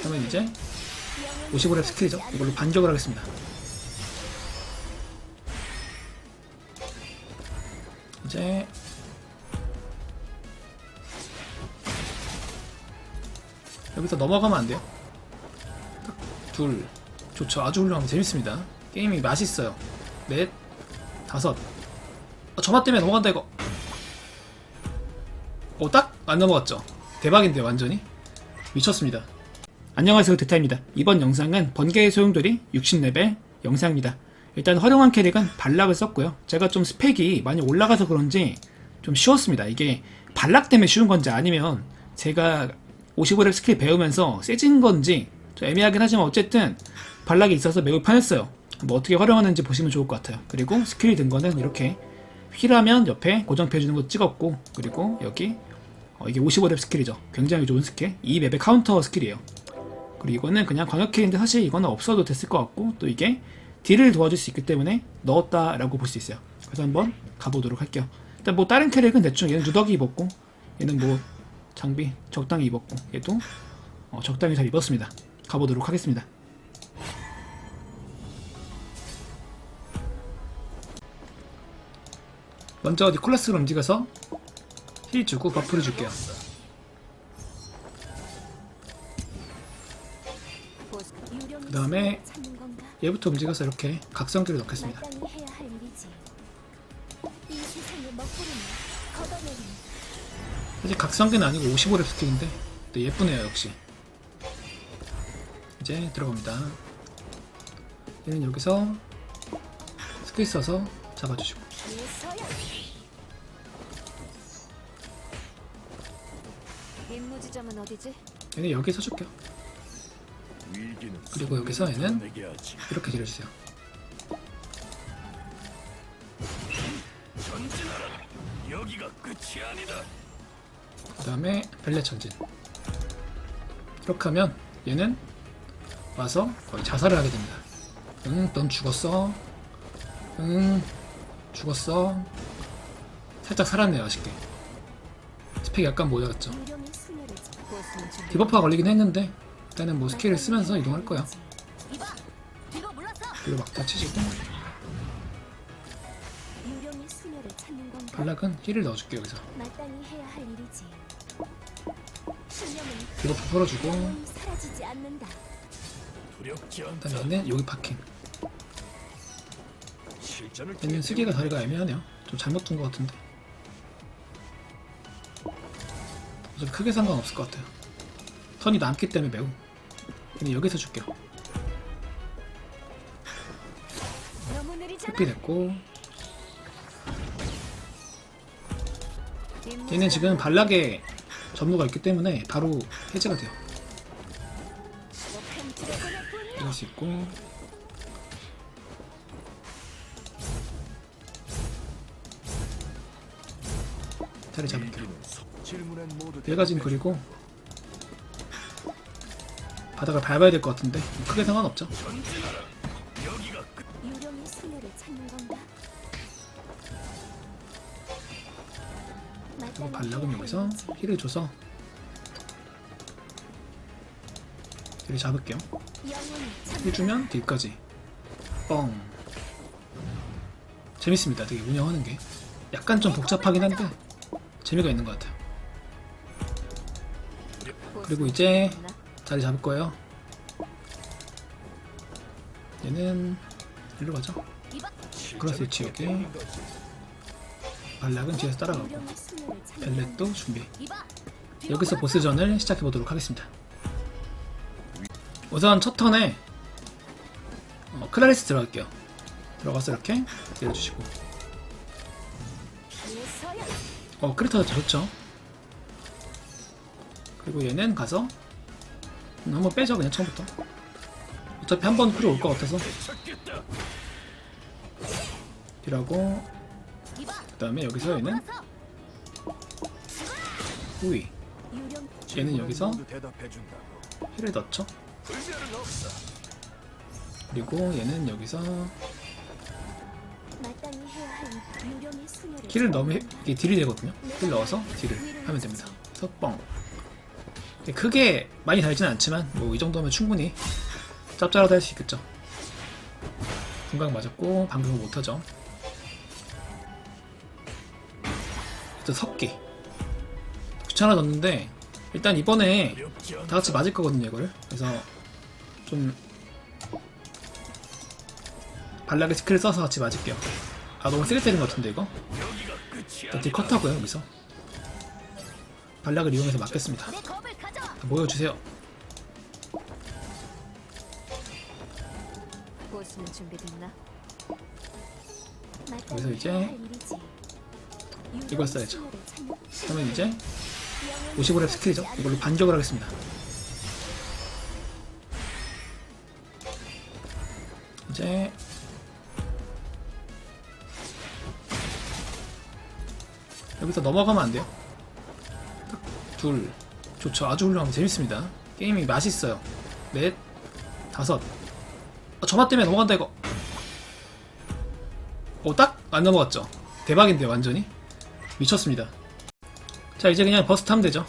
그러면 이제 55렙 스킬이죠. 이걸로 반격을 하겠습니다. 이제 여기서 넘어가면 안 돼요. 딱 둘. 좋죠. 아주 훌륭합니다. 재밌습니다. 게임이 맛있어요. 넷, 다섯. 아, 저맛 때문에 넘어간다 이거. 어, 딱 안 넘어갔죠. 대박인데 완전히 미쳤습니다. 안녕하세요 드타입니다. 이번 영상은 번개의 소용돌이 60레벨 영상입니다. 일단 활용한 캐릭은 발락을 썼고요. 제가 좀 스펙이 많이 올라가서 그런지 좀 쉬웠습니다. 이게 발락 때문에 쉬운 건지 아니면 제가 55렙 스킬 배우면서 세진 건지 좀 애매하긴 하지만 어쨌든 발락이 있어서 매우 편했어요. 뭐 어떻게 활용하는지 보시면 좋을 것 같아요. 그리고 스킬이 든 거는 이렇게 휠하면 옆에 고정표해주는 거 찍었고 그리고 여기 어, 이게 55렙 스킬이죠. 굉장히 좋은 스킬. 이 맵의 카운터 스킬이에요. 그리고 이거는 그냥 광역킬인데 사실 이거는 없어도 됐을 것 같고 또 이게 딜을 도와줄 수 있기 때문에 넣었다라고 볼 수 있어요. 그래서 한번 가보도록 할게요. 일단 뭐 다른 캐릭은 대충 얘는 누더기 입었고 얘는 뭐 장비 적당히 입었고 얘도 어, 적당히 잘 입었습니다. 가보도록 하겠습니다. 먼저 니콜라스로 움직여서 힐 주고 버프를 줄게요. 다음에 얘부터 움직여서 이렇게 각성기를 넣겠습니다. 사실 각성기는 아니고 55렙 스킬인데 또 예쁘네요 역시. 이제 들어갑니다. 얘는 여기서 스킬 써서 잡아주시고? 얘는 여기 서 줄게요. 그리고 여기서 얘는 이렇게 길어주세요. 그 다음에 벨레 전진. 이렇게 하면 얘는 와서 거의 자살을 하게 됩니다. 응, 넌 죽었어. 응, 죽었어. 살짝 살았네요, 아쉽게. 스펙이 약간 모자랐죠. 디버프가 걸리긴 했는데 일단은 뭐 스킬을 쓰면서 이동할 거야. 뒤로 막 다치시고? 발락은 힐을 넣어줄게요 여기서. 마땅히 해야 할 일이지. 수녀는 디버프 풀어주고 영원히 사라지지 않는다. 두렵지 않다. 그다음에 얘는 여기 파킹. 얘는 쓰기가 다리가 애매하네요. 좀 잘못 둔 것 같은데. 어차피 크게 상관없을 것 같아요. 턴이 남기 때문에 매우. 얘는 여기서 줄게요. 흡비 됐고 얘는 지금 발락에 전무가 있기 때문에 바로 해제가 돼요. 이럴 수 있고 자리 잡을게요. 질문엔 모두 얘가 지금 그리고 바닥을 밟아야 될 것 같은데 뭐 크게 상관없죠. 유령의? 그리고 발락은 여기서 힐을 줘서 딜을 잡을게요. 힐 주면 딜까지 뻥 재밌습니다. 되게 운영하는 게 약간 좀 복잡하긴 한데 재미가 있는 것 같아요. 그리고 이제 자리 잡을 거예요. 얘는 일로. 크로스 위치 여기 발락은 뒤에서 따라가고 벨렛도 준비. 여기서 보스전을 시작해 보도록 하겠습니다. 우선 첫 턴에 어, 클라리스 들어갈게요. 들어가서 이렇게 내려주시고. 어 크리터 좋죠. 그리고 얘는 가서 음, 한번 빼죠 그냥 처음부터. 어차피 한번 쿨이 올것 같아서 이봐. 그 다음에 여기서 얘는 유령 얘는 여기서. 힐을 넣죠. 그리고 얘는 여기서 힐을 넣으면? 이게 딜이 되거든요. 힐 넣어서 딜을 하면 됩니다. 그래서 뻥 크게 많이 달진 않지만 뭐 이 정도면 충분히 짭짤하다 할 수 있겠죠. 금강 맞았고 방금은 못하죠. 일단 섭기 귀찮아졌는데 일단 이번에 어렵지 않아. 다 같이 맞을 거거든요 이거를 그래서 좀 발락의 스킬을 써서 같이 맞을게요 아 너무 세게 때린 것 같은데 이거 일단. 딜 컷하고요 여기서 발락을 이용해서 맞겠습니다 모여주세요. 보스는 준비됐나? 여기서 이제 이걸 써야죠. 그러면 이제 55렙 스킬이죠. 이걸로 반격을 하겠습니다. 이제 여기서 넘어가면 안 돼요. 딱둘 좋죠. 아주 훌륭합니다. 재밌습니다. 게임이 맛있어요. 넷 다섯. 아, 저맛 때문에 넘어간다 이거. 오딱? 안 넘어갔죠? 대박인데 요 완전히? 미쳤습니다. 자 이제 그냥 버스 타면 되죠.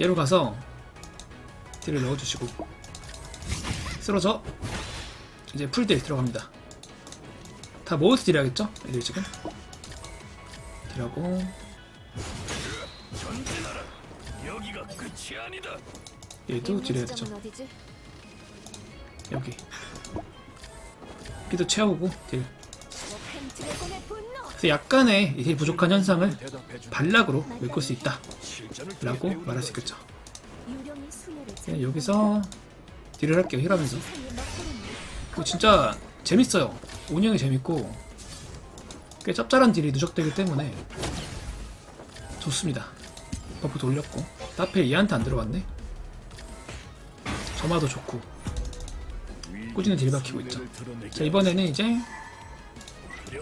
얘로 가서 딜을 넣어주시고. 쓰러져. 이제 풀딜 들어갑니다. 다 모여서 딜해야겠죠? 애들 지금? 딜하고 얘도 어디지? 여기 여기도 채우고 딜. 그래서 약간의 딜 부족한 현상을 발락으로 메꿀 수 있다 라고 말할 수. 있겠죠 그냥 여기서 딜을 할게요 힐하면서 진짜 재밌어요. 운영이 재밌고 꽤 짭짤한 딜이 누적되기 때문에 좋습니다. 버프 돌렸고 따필 얘한테 안 들어갔네. 점화도 좋고 꾸준히 딜 박히고 있죠. 자 이번에는 이제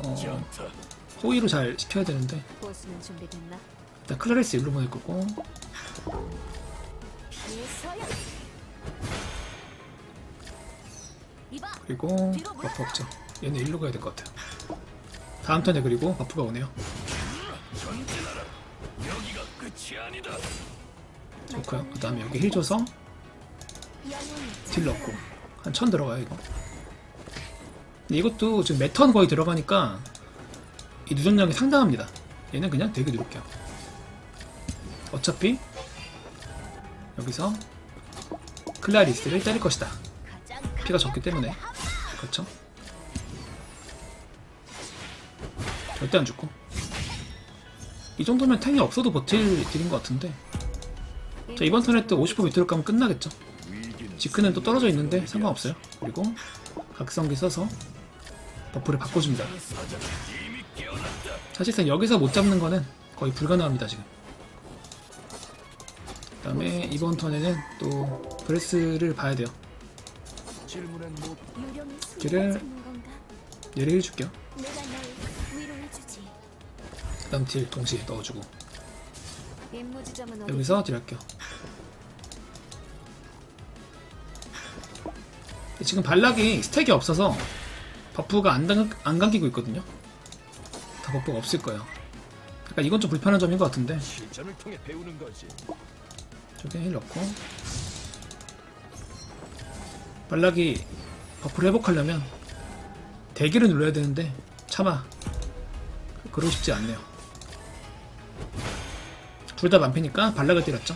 어. 호의로 잘 시켜야 되는데? 일단 클라리스 일로 보낼 거고. 그리고 버프 없죠. 얘는 일로 가야 될 것 같아요. 다음 턴에 그리고 버프가 오네요. 좋고요. 그 다음에 여기 힐 줘서 딜 넣고. 한 천 들어가요 이거. 근데 이것도 지금 매턴 거의 들어가니까 이 누전량이 상당합니다. 얘는 그냥 되게 누를게요. 어차피 여기서 클라리스를 때릴 것이다. 피가 적기 때문에. 그렇죠? 절대 안 죽고. 이 정도면 탱이 없어도 버틸 딜인 것 같은데. 자 이번 턴에 또 50% 밑으로 가면 끝나겠죠 지크는 또 떨어져 있는데 상관없어요. 그리고 각성기 써서 버프를 바꿔줍니다. 사실상 여기서 못 잡는 거는 거의 불가능합니다 지금. 그 다음에 이번 턴에는 또 브레스를 봐야 돼요. 건가? 얘를 해줄게요. 위로해주지. 그다음 딜 동시에 넣어주고? 여기서 딜 할게요. 지금 발락이 스택이 없어서 버프가 안, 당, 안 감기고 있거든요. 다 버프가 없을 거예요. 그러니까 이건 좀 불편한 점인 것 같은데. 저기 힐 넣고 발락이 버프를 회복하려면 대기를 눌러야 되는데 차마 그러고 싶지 않네요 둘 다 만패니까 발락을 때렸죠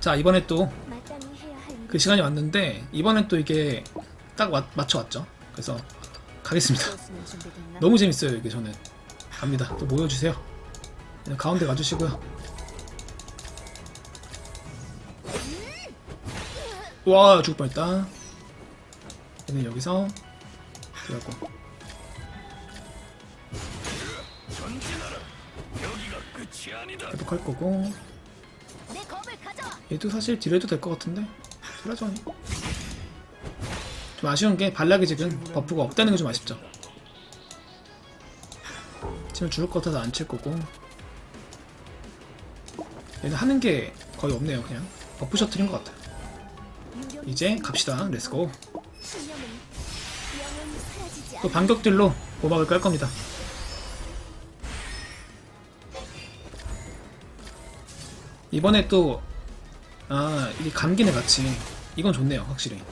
자 이번에 또 그. 시간이 왔는데 이번엔 또 이게 딱 와- 맞춰 왔죠 그래서 가겠습니다? 너무 재밌어요 이게 저는 갑니다 또 모여주세요 그냥 가운데 가주시고요 와 죽을 뻔했다 얘는 여기서 아니다. 회복할 거고. 얘도 사실 딜해도 될 것 같은데 딜하죠 좀 아쉬운 게 발락이 지금 버프가 없다는 게 좀 아쉽죠. 지금 죽을 것 같아서 안 칠 거고. 얘는 하는 게 거의 없네요 그냥. 버프 셔틀인 것 같아요. 이제 갑시다. 렛츠고 또. 반격들로 보막을 깔 겁니다. 이번에 또, 아, 이 감기네 같이. 이건 좋네요, 확실히.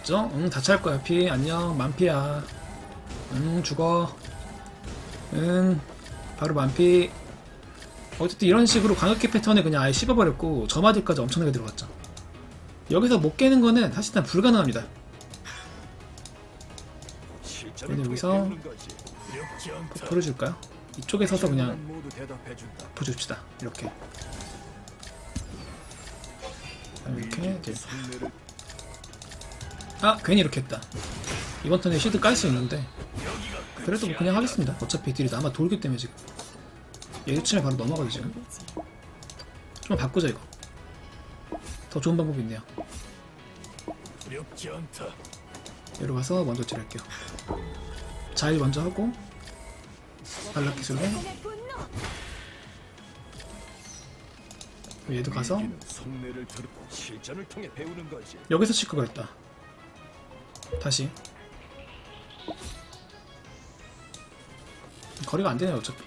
그죠? 응, 다찰 거야, 피. 안녕, 만피야. 응, 죽어. 응, 바로 만피. 어쨌든 이런 식으로 광역기 패턴에 그냥 아예 씹어버렸고, 저마디까지 엄청나게 들어갔죠. 여기서 못 깨는 거는 사실상 불가능합니다. 여기서 않다. 풀어줄까요? 이쪽에 서서 그냥 대답해준다. 부줍시다. 이렇게. 이렇게 딜. 속내를 아 괜히 이렇게 했다. 이번 턴에 시드 깔 수 있는데 그래도 뭐 그냥 하겠습니다. 어차피 딜이 남아 돌기 때문에 지금 얘 치면 바로 넘어가죠 지금. 좀 바꾸자 이거. 더 좋은 방법이 있네요. 얘로 가서 먼저 딜할게요. 자일 먼저 하고 발락 기술로 얘도 가서. 여기서 치크가 있다. 다시. 거리가 안 되네요 어차피.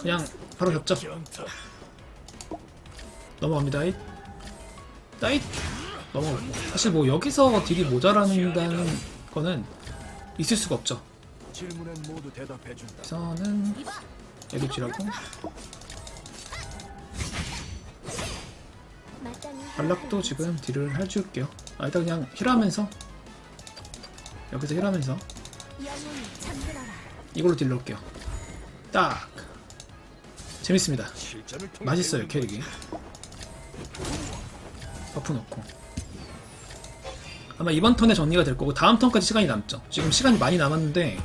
그냥 바로 않다. 넘어갑니다. 잇. 따잇. 넘어가고. 사실 뭐 여기서 딜이 모자란다는 거는 있을 수가 없죠. 그래서는. 얘도 딜하고 발락도 지금 딜을 해줄게요. 아 일단 그냥 힐하면서 여기서 힐하면서. 이걸로 딜 넣을게요. 딱 재밌습니다. 맛있어요 캐릭이. 버프 넣고 아마 이번 턴에 정리가 될 거고 다음 턴까지 시간이 남죠. 지금 시간이 많이 남았는데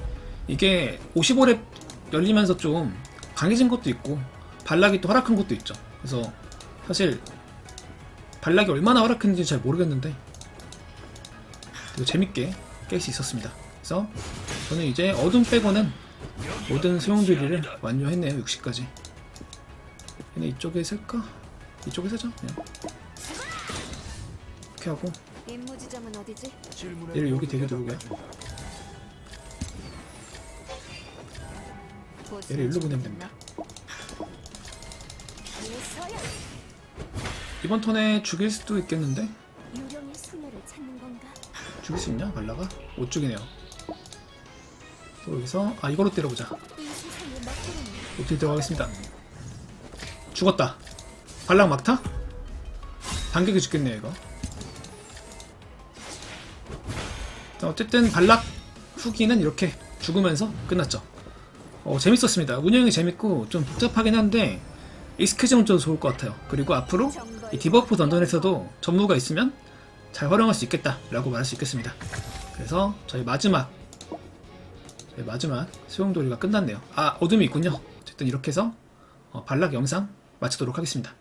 이게 55렙 열리면서 좀 강해진 것도 있고 발락이 또 허락한 것도 있죠. 그래서 사실 발락이 얼마나 허락했는지 잘 모르겠는데 되게 재밌게 깰 수 있었습니다. 그래서 저는 이제 어둠 빼고는 모든 소용들이를 완료했네요. 60까지. 얘네 이쪽에 쓸까? 이쪽에 쓰죠. 그냥. 이렇게 하고 임무 지점은 어디지? 질문엔 얘를 여기 두르게. 대답해준다. 얘를 일로 보내면 됩니다. 이번 턴에 죽일 수도 있겠는데 유령의 수녀를 찾는 건가? 죽일 수 있냐? 발라가? 못 죽이네요. 또 여기서 아 이걸로 때려보자. 이 세상의 먹구름이 어떻게 들어가겠습니다. 죽었다. 발락 막타? 반격이 죽겠네요 이거. 자, 어쨌든 발락 후기는 이렇게 죽으면서 끝났죠. 어, 재밌었습니다. 운영이 재밌고 좀 복잡하긴 한데 익숙해지면 좀 좋을 것 같아요. 그리고 앞으로 이 디버프 던전에서도 전무가 있으면 잘 활용할 수 있겠다라고 말할 수 있겠습니다. 그래서 저희 마지막 저희 마지막 소용돌이가 끝났네요. 아 어둠이 있군요. 어쨌든 이렇게 해서 어, 발락 영상 마치도록 하겠습니다.